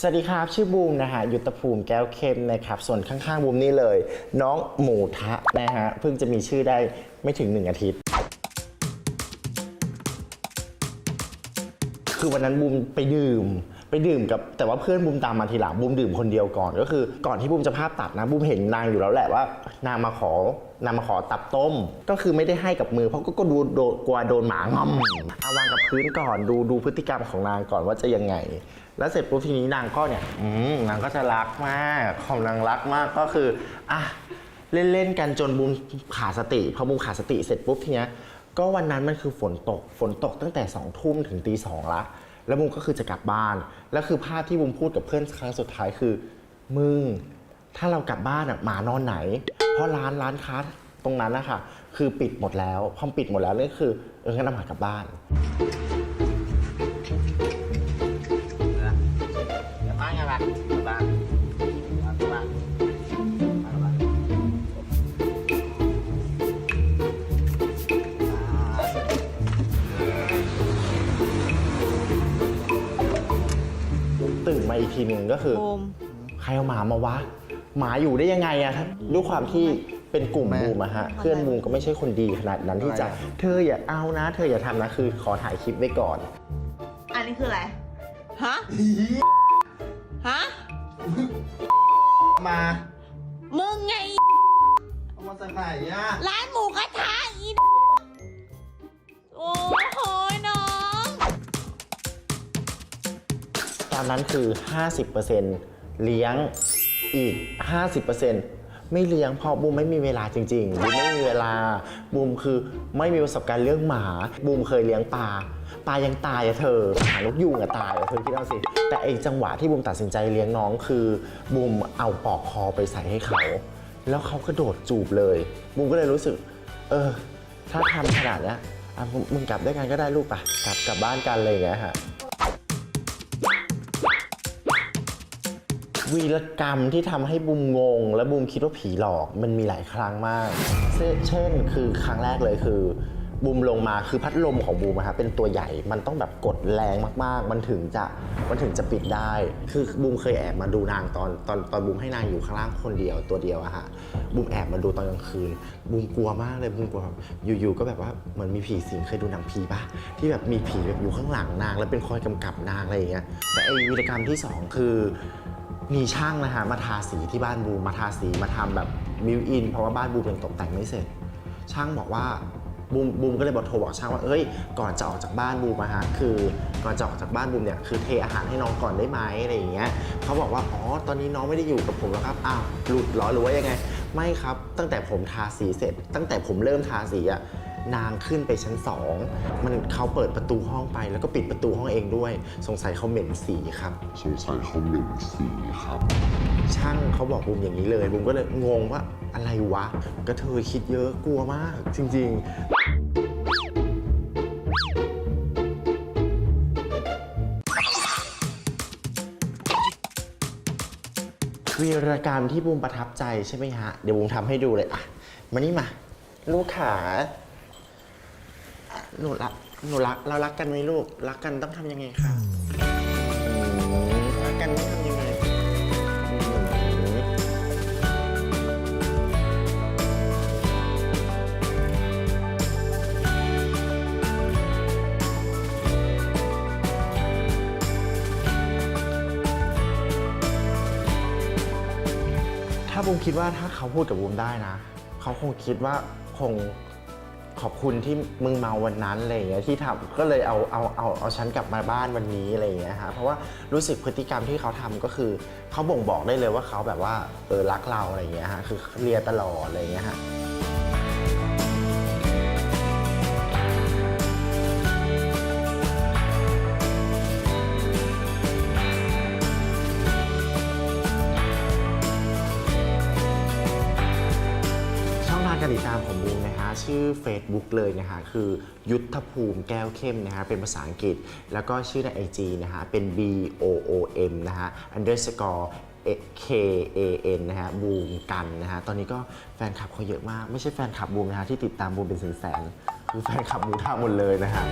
สวัสดีครับ ชื่อบูมนะฮะยุทธภูมิแก้วเข้มนะครับส่วนข้างๆบูมนี่เลย น้องหมูทะนะฮะเพิ่งจะมีชื่อได้ไม่ถึง1อาทิตย์ คือวันนั้นบูมไปดื่ม ไปดื่มกับแต่ว่าเพื่อนบูมตามมาทีหลังบูมดื่มคนเดียวก่อน ก็คือก่อนที่บูมจะภาพตัดนะบูมเห็นนางอยู่แล้วแหละว่านางมาขอนางมาขอตับต้ม ก็คือไม่ได้ให้กับมือ เพราะก็ก็ดูโดกลัวโดนหมางอมเอาวางกับพื้นก่อนดูดูพฤติกรรมของนางก่อนว่าจะยังไง แล้วเสร็จปุ๊บทีนี้นางก็เนี่ยอืมนางก็จะรักมากของนางรักมากก็คืออะเล่นๆกันจนบูมขาดสติพอบูมขาดสติเสร็จปุ๊บทีเนี้ยก็วันนั้นมันคือฝนตกฝนตกตั้งแต่สองทุ่มถึงตีสองละ แล้วบุมก็คือจะกลับบ้าน แล้วคือภาพที่บุมพูดกับเพื่อนครั้งสุดท้ายคือ มึง ถ้าเรากลับบ้านอะหมานอนไหน เพราะร้านร้านค้าตรงนั้นนะคะคือปิดหมดแล้ว พอปิดหมดแล้วนี่คือเอองั้นเอาหมากลับบ้าน อีกทีหนึ่งก็คือบูมใครเอาหมามาวะ หมาอยู่ได้ยังไงอะด้วยความที่เป็นกลุ่มบูมอะฮะ เพื่อนบูมก็ไม่ใช่คนดีขนาดนั้นที่จะ เธออย่าเอานะ เธออย่าทำนะคือขอถ่ายคลิปไว้ก่อน อันนี้คืออะไร ฮะ ฮะ มามึงไง เอามาจากไหนอะ ร้านหมูกระทะ อนนั้นคือ 50%เลี้ยงอีก 50%ไม่เลี้ยงเพราะบูมไม่มีเวลาจริงๆบูมไม่มีเวลาบูมคือไม่มีประสบการณ์เรื่องหมาบูมเคยเลี้ยงปลาปลายังตายอะเธอหานกยูงอะตายอะเธอคิดเอาสิ แต่ไอจังหวะที่บูมตัดสินใจเลี้ยงน้องคือบูมเอาปลอกคอไปใส่ให้เขา แล้วเขากระโดดจูบเลยบูมก็เลยรู้สึก เออ ถ้าทำขนาดเนี้ยอะมึงมึงกลับด้วยกันก็ได้ลูกปะกลับกลับบ้านกันเลยอย่างเงี้ยฮะ วีรกรรมที่ทำให้บูมงง และบูมคิดว่าผีหลอกมันมีหลายครั้งมากเช่นเช่นคือครั้งแรกเลยคือบูมลงมาคือพัดลมของบูมอะฮะเป็นตัวใหญ่มันต้องแบบกดแรงมากๆ มันถึงจะมันถึงจะปิดได้ คือบูมเคยแอบมาดูนางตอนตอนตอนบูมให้นางอยู่ข้างล่างคนเดียวตัวเดียวอะฮะบูมแอบมาดูตอนกลางคืนบูมกลัวมากเลยบูมกลัวแบบอยู่ๆก็แบบว่าเหมือนมีผีสิงเคยดูหนังผีปะที่แบบมีผีแบบอยู่ข้างหลังนาง แล้วเป็นคอยกำกับนางอะไรอย่างเงี้ยแต่ไอ้วีรกรรมที่สองคือ มีช่างนะฮะมาทาสีที่บ้านบูมมาทาสีมาทำแบบมิวอิน เพราะว่าบ้านบูมยังตกแต่งไม่เสร็จ ช่างบอกว่าบูมบูมก็เลยบอกโทรบอกช่างว่าเอ้ย ก่อนจะออกจากบ้านบูมอะฮะคือก่อนจะออกจากบ้านบูมเนี่ยคือเทอาหารให้น้องก่อนได้ไหมอะไรอย่างเงี้ยเขาบอกว่าอ๋อตอนนี้น้องไม่ได้อยู่กับผมแล้วครับอ้าวหลุดเหรอหรือว่ายังไง ไม่ครับ ตั้งแต่ผมทาสีเสร็จ ตั้งแต่ผมเริ่มทาสีอะ นางขึ้นไปชั้นสองมันเขาเปิดประตูห้องไปแล้วก็ปิดประตูห้องเองด้วย สงสัยเขาเหม็นสีครับ สงสัยเขาเหม็นสีครับ ช่างเขาบอกบูมอย่างนี้เลยบูมก็เลยงงว่าอะไรวะก็เธอคิดเยอะกลัวมาก จริง ๆวีรกรรมที่บูมประทับใจใช่ไหมฮะ เดี๋ยวบูมทำให้ดูเลยอะ มานี่มา ลูกขาอะ หนูรักหนูรักเรารักกันไหมลูกรักกันต้องทำยังไงคะอืมรักกันต้องทำยังไงถ้าบูมคิดว่าถ้าเขาพูดกับบูมได้นะ เขาคงคิดว่าคง ขอบคุณที่มึงเมาวันนั้นอะไรอย่างเงี้ยที่ทำก็เลยเอาเอาเอาเอาฉันกลับมาบ้านวันนี้อะไรอย่างเงี้ยฮะเพราะว่ารู้สึกพฤติกรรมที่เขาทำก็คือเขาบ่งบอกได้เลยว่าเขาแบบว่าเออรักเราอะไรอย่างเงี้ยฮะคือเลียตลอดอะไรอย่างเงี้ยฮะ การติดตามของบูมนะคะ ชื่อ Facebook เลยนะคะคือยุทธภูมิแก้วเข้มนะคะเป็นภาษาอังกฤษ แล้วก็ชื่อใน IG นะคะเป็น B O O M นะคะ underscore K A N นะฮะบูมกันนะฮะตอนนี้ก็แฟนคลับเขาเยอะมาก ไม่ใช่แฟนคลับบูมนะฮะที่ติดตามบูมเป็นแสนๆคือแฟนคลับบูมท่าหมดเลยนะฮะ